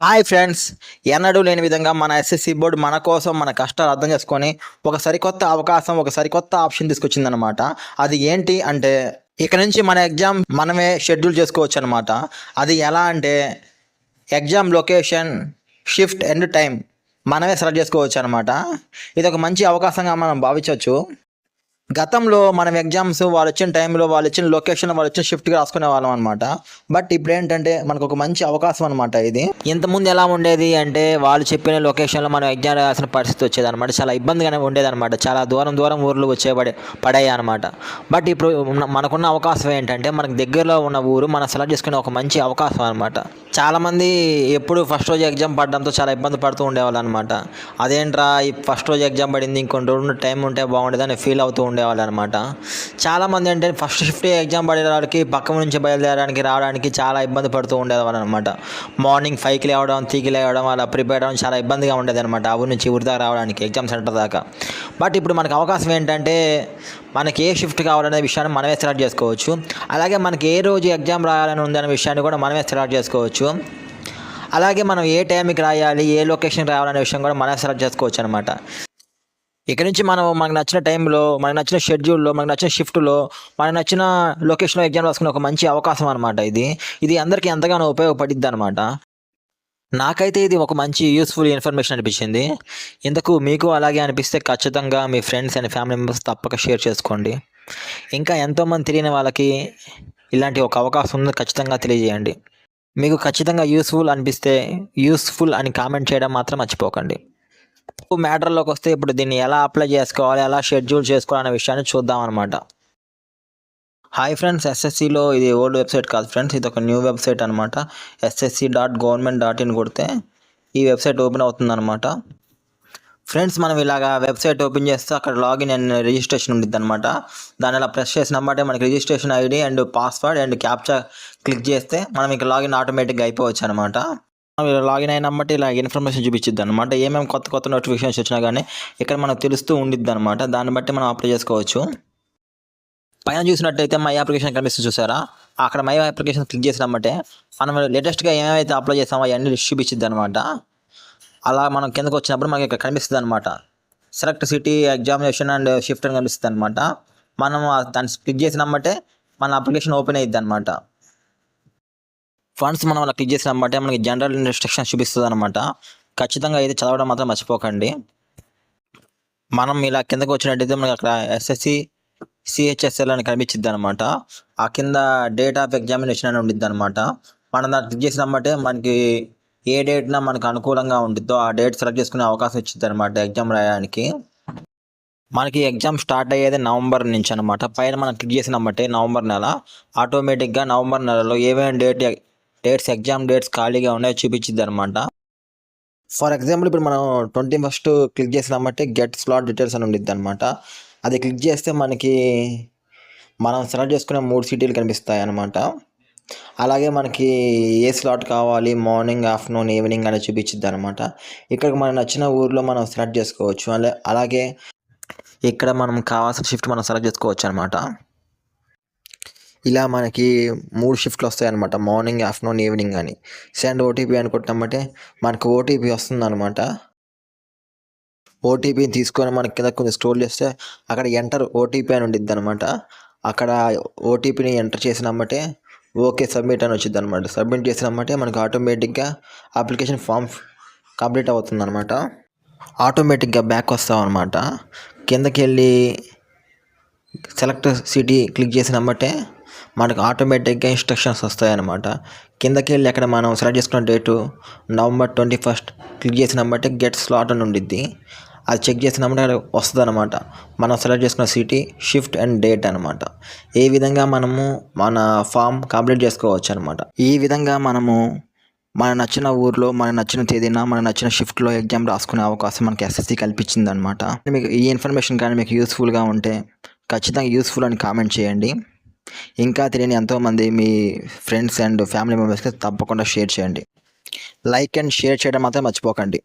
Hi friends ఎన్నడూ లేని విధంగా మన ఎస్ఎస్సి బోర్డు మన కోసం మన కష్టాలు అర్థం చేసుకొని ఒక సరికొత్త అవకాశం ఒక సరికొత్త ఆప్షన్ తీసుకొచ్చిందనమాట అది ఏంటి అంటే ఇక నుంచి మన ఎగ్జామ్ మనమే షెడ్యూల్ చేసుకోవచ్చు అనమాట అది ఎలా అంటే exam location shift and time మనమే సెలెక్ట్ చేసుకోవచ్చు అనమాట ఇది ఒక మంచి అవకాశంగా మనం భావించవచ్చు. గతంలో మనం ఎగ్జామ్స్ వాళ్ళు వచ్చిన టైంలో వాళ్ళు వచ్చిన లొకేషన్ వాళ్ళు వచ్చిన షిఫ్ట్గా రాసుకునే వాళ్ళం అనమాట బట్ ఇప్పుడు ఏంటంటే మనకు ఒక మంచి అవకాశం అనమాట ఇది. ఇంతకుముందు ఎలా ఉండేది అంటే వాళ్ళు చెప్పిన లొకేషన్లో మనం ఎగ్జామ్ రాయాల్సిన పరిస్థితి వచ్చేది అనమాట చాలా ఇబ్బందిగానే ఉండేది అనమాట చాలా దూరం దూరం ఊర్లు వచ్చే పడే పడాయి అనమాట బట్ ఇప్పుడు ఉన్న- మనకున్న అవకాశం ఏంటంటే మనకు దగ్గరలో ఉన్న ఊరు మనం సెలెక్ట్ చేసుకునే ఒక మంచి అవకాశం అనమాట చాలామంది ఎప్పుడు ఫస్ట్ రోజు ఎగ్జామ్ పడడంతో చాలా ఇబ్బంది పడుతూ ఉండేవాళ్ళు అనమాట అదేంట్రా ఈ ఫస్ట్ రోజు ఎగ్జామ్ పడింది ఇంకొన్ని రోజులు టైం ఉంటే బాగుండేదని ఫీల్ అవుతూ ఉండేవాళ్ళు అనమాట చాలామంది అంటే ఫస్ట్ షిఫ్ట్ ఎగ్జామ్ పడేవాళ్ళకి పక్క నుంచి బయలుదేరడానికి రావడానికి చాలా ఇబ్బంది పడుతూ ఉండేవాళ్ళు అనమాట మార్నింగ్ ఫైవ్కి లేవడం త్రీకి లేవడం అలా ప్రిపేర్ అవడం చాలా ఇబ్బందిగా ఉండేది అనమాట ఊరి నుంచి ఊరి దాకా రావడానికి ఎగ్జామ్ సెంటర్ దాకా. బట్ ఇప్పుడు మనకు అవకాశం ఏంటంటే మనకి ఏ షిఫ్ట్ కావాలనే విషయాన్ని మనమే సెలెక్ట్ చేసుకోవచ్చు. అలాగే మనకి ఏ రోజు ఎగ్జామ్ రాయాలని ఉందనే విషయాన్ని కూడా మనమే సెలెక్ట్ చేసుకోవచ్చు. అలాగే మనం ఏ టైంకి రాయాలి ఏ లొకేషన్ రావాలనే విషయం కూడా మనమే సెలెక్ట్ చేసుకోవచ్చు అనమాట ఇక నుంచి మనం మనకు నచ్చిన టైంలో మనకు నచ్చిన షెడ్యూల్లో మనకు నచ్చిన షిఫ్ట్లో మనకు నచ్చిన లొకేషన్లో ఎగ్జామ్ రాసుకునే ఒక మంచి అవకాశం అనమాట ఇది. ఇది అందరికీ ఎంతగానో ఉపయోగపడిద్ది అనమాట నాకైతే ఇది ఒక మంచి యూస్ఫుల్ ఇన్ఫర్మేషన్ అనిపించింది. ఇంతకు మీకు అలాగే అనిపిస్తే ఖచ్చితంగా మీ ఫ్రెండ్స్ అండ్ ఫ్యామిలీ మెంబర్స్ తప్పక షేర్ చేసుకోండి. ఇంకా ఎంతోమంది తెలియని వాళ్ళకి ఇలాంటి ఒక అవకాశం ఉందని ఖచ్చితంగా తెలియజేయండి. మీకు ఖచ్చితంగా యూస్ఫుల్ అనిపిస్తే యూస్ఫుల్ అని కామెంట్ చేయడం మాత్రం మర్చిపోకండి. మ్యాటర్లోకి వస్తే ఇప్పుడు దీన్ని ఎలా అప్లై చేసుకోవాలి ఎలా షెడ్యూల్ చేసుకోవాలనే విషయాన్ని చూద్దాం అనమాట హాయ్ ఫ్రెండ్స్ ఎస్ఎస్సిలో ఇది ఓల్డ్ వెబ్సైట్ కాదు ఫ్రెండ్స్ ఇది ఒక న్యూ వెబ్సైట్ అనమాట SSC dot government dot in కొడితే ఈ వెబ్సైట్ ఓపెన్ అవుతుంది అనమాట ఫ్రెండ్స్ మనం ఇలాగా వెబ్సైట్ ఓపెన్ చేస్తే అక్కడ లాగిన్ అండ్ రిజిస్ట్రేషన్ ఉంటుంది అనమాట దాన్ని ఇలా ప్రెస్ చేసినమ్మంటే మనకి registration ID and password and captcha click చేస్తే మనం ఇక లాగిన్ ఆటోమేటిక్గా అయిపోవచ్చు అనమాట లాగిన్ అయినమ్మటి ఇలా ఇన్ఫర్మేషన్ చూపించిద్ది అనమాట ఏమేమి కొత్త కొత్త నోటిఫికేషన్స్ వచ్చినా కానీ ఇక్కడ మనకు తెలుస్తూ ఉండిద్ది అనమాట దాన్ని బట్టి మనం అప్లై చేసుకోవచ్చు. పైన చూసినట్టయితే మై అప్లికేషన్ కనిపిస్తుంది చూసారా? అక్కడ మై అప్లికేషన్ క్లిక్ చేసినమ్మంటే మనం లేటెస్ట్గా ఏమైతే అప్లై చేసామో అవన్నీ లిస్ట్ చూపించిద్ది అనమాట అలా మనం కిందకు వచ్చినప్పుడు మనకి ఇక్కడ కనిపిస్తుంది అనమాట select city examination and shift అని కనిపిస్తుంది అనమాట మనం దాన్ని క్లిక్ చేసినమ్మంటే మన అప్లికేషన్ ఓపెన్ అయ్యిద్ది అనమాట ఫండ్స్ మనం అలా క్లిక్ చేసినమ్మంటే మనకి జనరల్ ఇన్స్ట్రక్షన్స్ చూపిస్తుంది అనమాట ఖచ్చితంగా అయితే చదవడం మాత్రం మర్చిపోకండి. మనం ఇలా కిందకు వచ్చినట్టయితే మనకి అక్కడ ఎస్ఎస్సి సిహెచ్ఎస్ఎల్ అని కనిపించింది అనమాట ఆ కింద డేట్ ఆఫ్ ఎగ్జామినేషన్ అని ఉండిద్ది అనమాట మనం దాన్ని క్లిక్ చేసినమ్మంటే మనకి ఏ డేట్న మనకు అనుకూలంగా ఉంటుందో ఆ డేట్ సెలెక్ట్ చేసుకునే అవకాశం ఇచ్చింది అనమాట ఎగ్జామ్ రాయడానికి. మనకి ఎగ్జామ్ స్టార్ట్ అయ్యేది నవంబర్ నుంచి అనమాట పైన మనం క్లిక్ చేసినమ్మంటే నవంబర్ నెల. ఆటోమేటిక్గా నవంబర్ నెలలో ఏమేమి డేట్ డేట్స్ ఎగ్జామ్ డేట్స్ ఖాళీగా ఉన్నాయో చూపించిద్ది అనమాట ఫర్ ఎగ్జాంపుల్ ఇప్పుడు మనం ట్వంటీ ఫస్ట్ క్లిక్ చేసినామంటే గెట్ స్లాట్ డీటెయిల్స్ అని ఉండిద్ది అనమాట అది క్లిక్ చేస్తే మనకి మనం సెలెక్ట్ చేసుకునే మూడు సిటీలు కనిపిస్తాయి అనమాట అలాగే మనకి ఏ స్లాట్ కావాలి మార్నింగ్ ఆఫ్టర్నూన్ ఈవినింగ్ అనేది చూపించిద్ది అనమాట ఇక్కడ మనకు నచ్చిన ఊర్లో మనం సెలెక్ట్ చేసుకోవచ్చు. అలాగే ఇక్కడ మనం కావాల్సిన షిఫ్ట్ మనం సెలెక్ట్ చేసుకోవచ్చు అనమాట ఇలా మనకి మూడు షిఫ్ట్లు వస్తాయి అనమాట మార్నింగ్ ఆఫ్టర్నూన్ ఈవినింగ్ అని. సెండ్ ఓటీపీ అనుకుంటామంటే మనకు ఓటీపీ వస్తుంది అనమాట ఓటీపీని తీసుకొని మనకి కింద కొంచెం స్క్రోల్ చేస్తే అక్కడ ఎంటర్ ఓటీపీ అని ఉండిద్ది అనమాట అక్కడ ఓటీపీని ఎంటర్ చేసినామంటే ఓకే సబ్మిట్ అని వచ్చింది అనమాట సబ్మిట్ చేసినామంటే మనకు ఆటోమేటిక్గా అప్లికేషన్ ఫామ్ కంప్లీట్ అవుతుంది అనమాట ఆటోమేటిక్గా బ్యాక్ వస్తాం అనమాట కిందకి వెళ్ళి సెలెక్ట్ సిటీ క్లిక్ చేసినామంటే మనకు ఆటోమేటిక్గా ఇన్స్ట్రక్షన్స్ వస్తాయన్నమాట. కిందకి వెళ్ళి అక్కడ మనం సెలెక్ట్ చేసుకున్న date November twenty first click చేసినామంటే గెట్ స్లాట్ అని ఉండిద్ది. అది చెక్ చేసినామంటే అక్కడ వస్తుంది అనమాట మనం సెలెక్ట్ చేసుకున్న సిటీ షిఫ్ట్ అండ్ డేట్ అనమాట ఏ విధంగా మనము మన ఫామ్ కంప్లీట్ చేసుకోవచ్చు అనమాట ఈ విధంగా మనము మన నచ్చిన ఊర్లో మన నచ్చిన తేదీన మన నచ్చిన షిఫ్ట్లో ఎగ్జామ్ రాసుకునే అవకాశం మనకి ఎస్ఎస్సి కల్పించింది అనమాట మీకు ఈ ఇన్ఫర్మేషన్ కానీ మీకు యూస్ఫుల్గా ఉంటే ఖచ్చితంగా యూస్ఫుల్ అని కామెంట్ చేయండి. ఇంకా తెలియని ఎంతోమంది మీ ఫ్రెండ్స్ అండ్ ఫ్యామిలీ మెంబర్స్కి తప్పకుండా షేర్ చేయండి. లైక్ అండ్ షేర్ చేయడం మాత్రం మర్చిపోకండి.